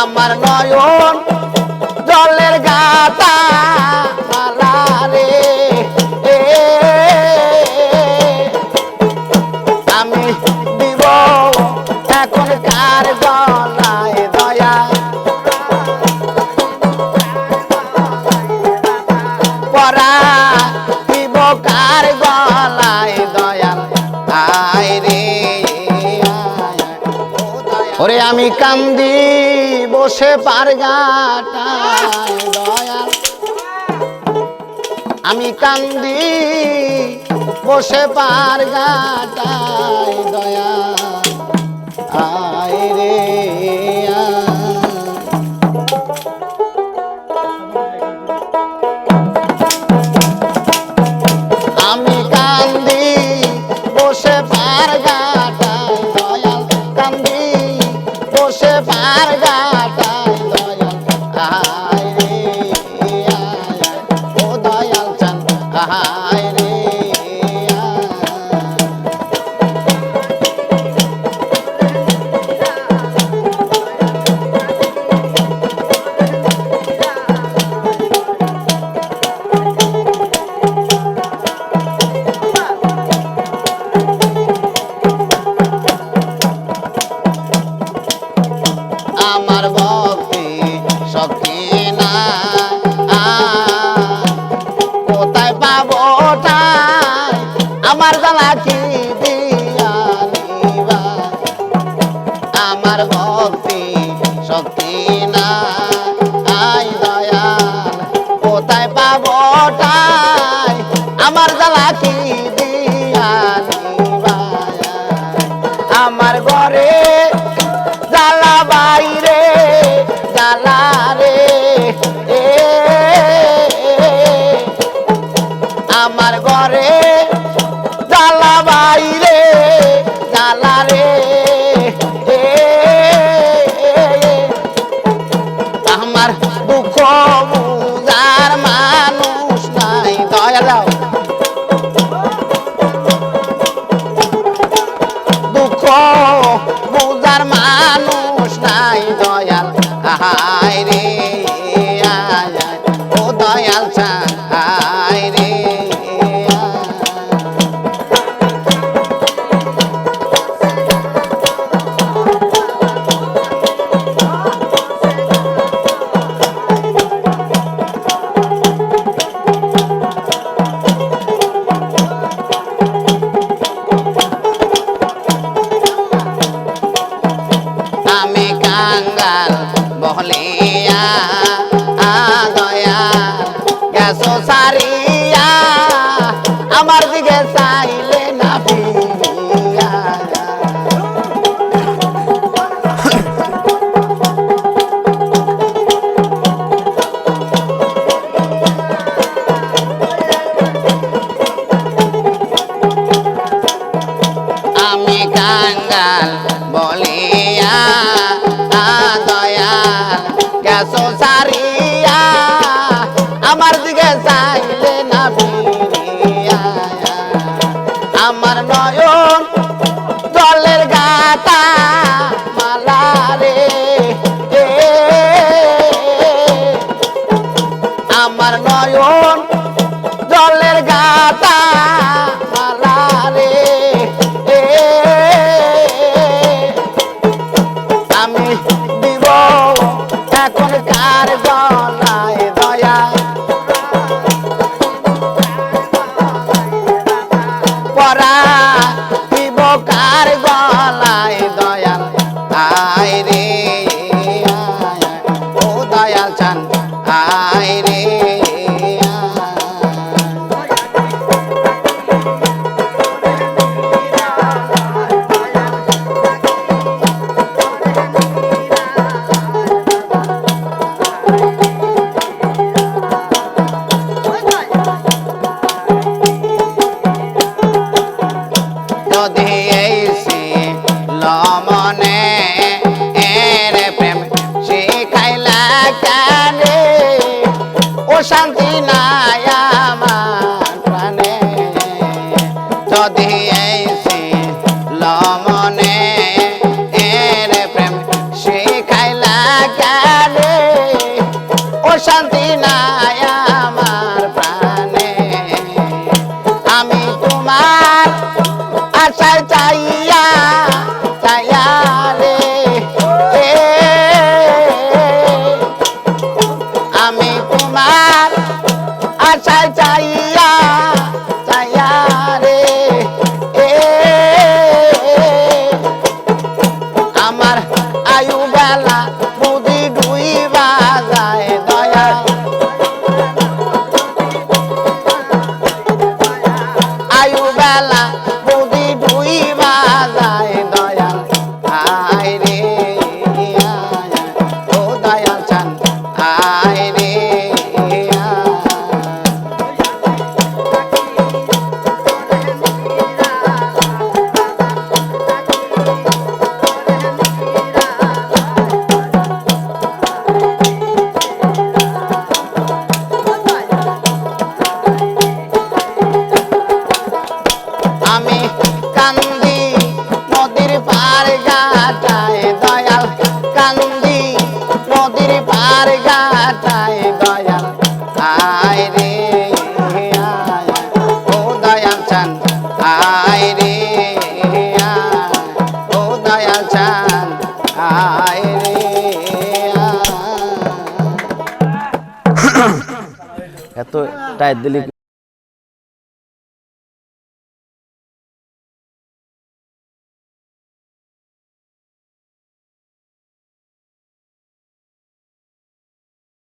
আমার নয়ন জলের গাতা রে। আমি দিব এখন কার গলায় দয়া? পরা দিব কার গলায় দয়াল আয় রে। ওরে আমি কান্দি বসে পারগাটায় দয়াল। আমি কান্দি বসে পারগাটায় দয়া আয় রে। আমার ভক্তি শক্তি না কি দিয়া? আমার ঘরে জ্বালা বাইরে জ্বালা রে। কাঙ্গাল বহলিয়া আ দয়াল গেছো সারিয়া আমার দিকে চাইলে না আমি কাঙ্গাল আমার নয়ন জলের গাতা আমি দিব এখন কার গলায় যদি এসে লমনে এর প্রেম শিখাইলা আশায় চাই কান্দি, নদীর পার ঘাটায় দয়াল কান্দি, নদীর পার ঘাটায় দয়াল। আয় রে, আয়, ও দয়াল চান, আয় রে দয়াল চান, আয় টাইট দিলি